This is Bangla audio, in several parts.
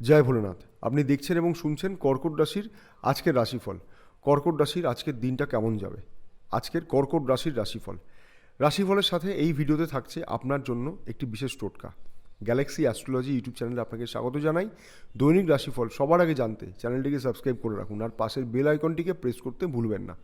জয় ভোলেনাথ। আপনি দেখছেন এবং শুনছেন কর্কট রাশির আজকের রাশিফল। কর্কট রাশির আজকের দিনটা কেমন যাবে? আজকের কর্কট রাশির রাশিফল। রাশিফলের সাথে এই ভিডিওতে থাকছে আপনার জন্য একটি বিশেষ টোটকা। গ্যালাক্সি অ্যাস্ট্রোলজি ইউটিউব চ্যানেলে আপনাকে স্বাগত জানাই। দৈনিক রাশিফল সবার আগে জানতে চ্যানেলটিকে সাবস্ক্রাইব করে রাখুন আর পাশের বেল আইকনটিকে প্রেস করতে ভুলবেন না।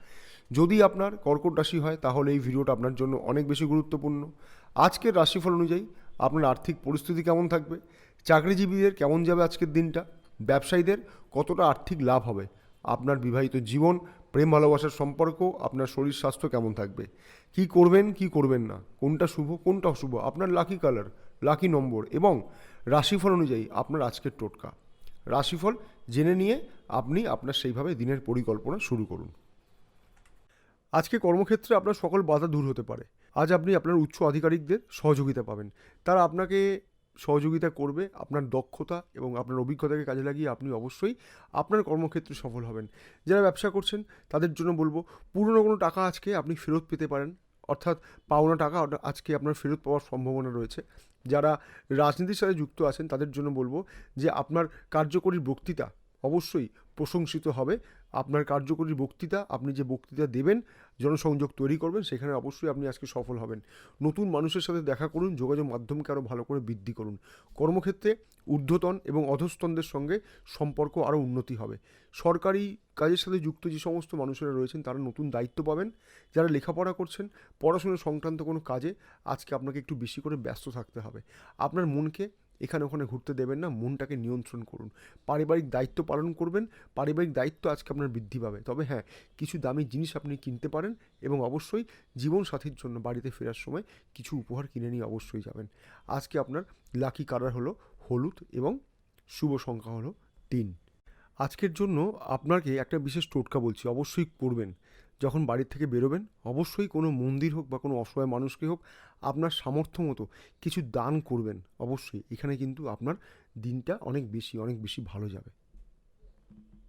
যদি আপনার কর্কট রাশি হয়, তাহলে এই ভিডিওটা আপনার জন্য অনেক বেশি গুরুত্বপূর্ণ। আজকের রাশিফল অনুযায়ী আপনার আর্থিক পরিস্থিতি কেমন থাকবে? চাকরিজীবীদের কেমন যাবে আজকের দিনটা? ব্যবসায়ীদের কতটা আর্থিক লাভ হবে? আপনার বিবাহিত জীবন, প্রেম ভালোবাসার সম্পর্ক, আপনার শরীর স্বাস্থ্য কেমন থাকবে? কি করবেন কি করবেন না? কোনটা শুভ, কোনটা অশুভ? আপনার লাকি কালার লাকি নম্বর এবং রাশিফল অনুযায়ী আপনার আজকের টোটকা। রাশিফল জেনে নিয়ে আপনি আপনার সেইভাবে দিনের পরিকল্পনা শুরু করুন। আজকে কর্মক্ষেত্রে আপনার সকল বাধা দূর হতে পারে। আজ আপনি আপনার উচ্চ আধিকারিকদের সহযোগিতা পাবেন। তারা আপনাকে সহযোগিতা করবে আপনার দক্ষতা এবং আপনার অভিজ্ঞতাকে কাজে লাগিয়ে আপনি অবশ্যই আপনার কর্মক্ষেত্রে সফল হবেন। যারা ব্যবসা করছেন, তাদের জন্য বলব, পুরনো কোনো টাকা আজকে আপনি ফেরত পেতে পারেন। অর্থাৎ পাওনা টাকা আজকে আপনার ফেরত পাওয়ার সম্ভাবনা রয়েছে। যারা রাজনীতির সাথে যুক্ত আছেন, তাদের জন্য বলব যে, আপনার কার্যকরী বক্তৃতা অবশ্যই প্রশংসিত হবে। আপনার কার্যকরী বক্তৃতা, আপনি যে বক্তৃতা দেবেন, জনসংযোগ তৈরি করবেন, সেখানে অবশ্যই আপনি আজকে সফল হবেন। নতুন মানুষের সাথে দেখা করুন, যোগাযোগ মাধ্যমকে আরও ভালো করে বৃদ্ধি করুন। কর্মক্ষেত্রে ঊর্ধ্বতন এবং অধস্তনদের সঙ্গে সম্পর্ক আরও উন্নতি হবে। সরকারি কাজের সাথে যুক্ত যে সমস্ত মানুষেরা রয়েছেন, তারা নতুন দায়িত্ব পাবেন। যারা লেখাপড়া করছেন, পড়াশোনা সংক্রান্ত কোনো কাজে আজকে আপনাকে একটু বেশি করে ব্যস্ত থাকতে হবে। আপনার মনকে এখানে ওখানে ঘুরতে দেবেন না, মনটাকে নিয়ন্ত্রণ করুন। পারিবারিক দায়িত্ব পালন করবেন, পারিবারিক দায়িত্ব আজকে আপনার বৃদ্ধি পাবে। তবে হ্যাঁ কিছু দামি জিনিস আপনি কিনতে পারেন এবং অবশ্যই জীবনসাথীর জন্য বাড়িতে ফেরার সময় কিছু উপহার কিনে নিয়ে অবশ্যই যাবেন। আজকে আপনার লাকি কালার হলো হলুদ এবং শুভ সংখ্যা হলো তিন। আজকের জন্য আপনাকে একটা বিশেষ টোটকা বলছি, অবশ্যই করবেন। যখন বাড়ির থেকে বেরোবেন, অবশ্যই কোনো মন্দির হোক বা কোনো অসহায় মানুষকে হোক, আপনার সামর্থ্য মতো কিছু দান করবেন। অবশ্যই, এখানে কিন্তু আপনার দিনটা অনেক বেশি অনেক বেশি ভালো যাবে।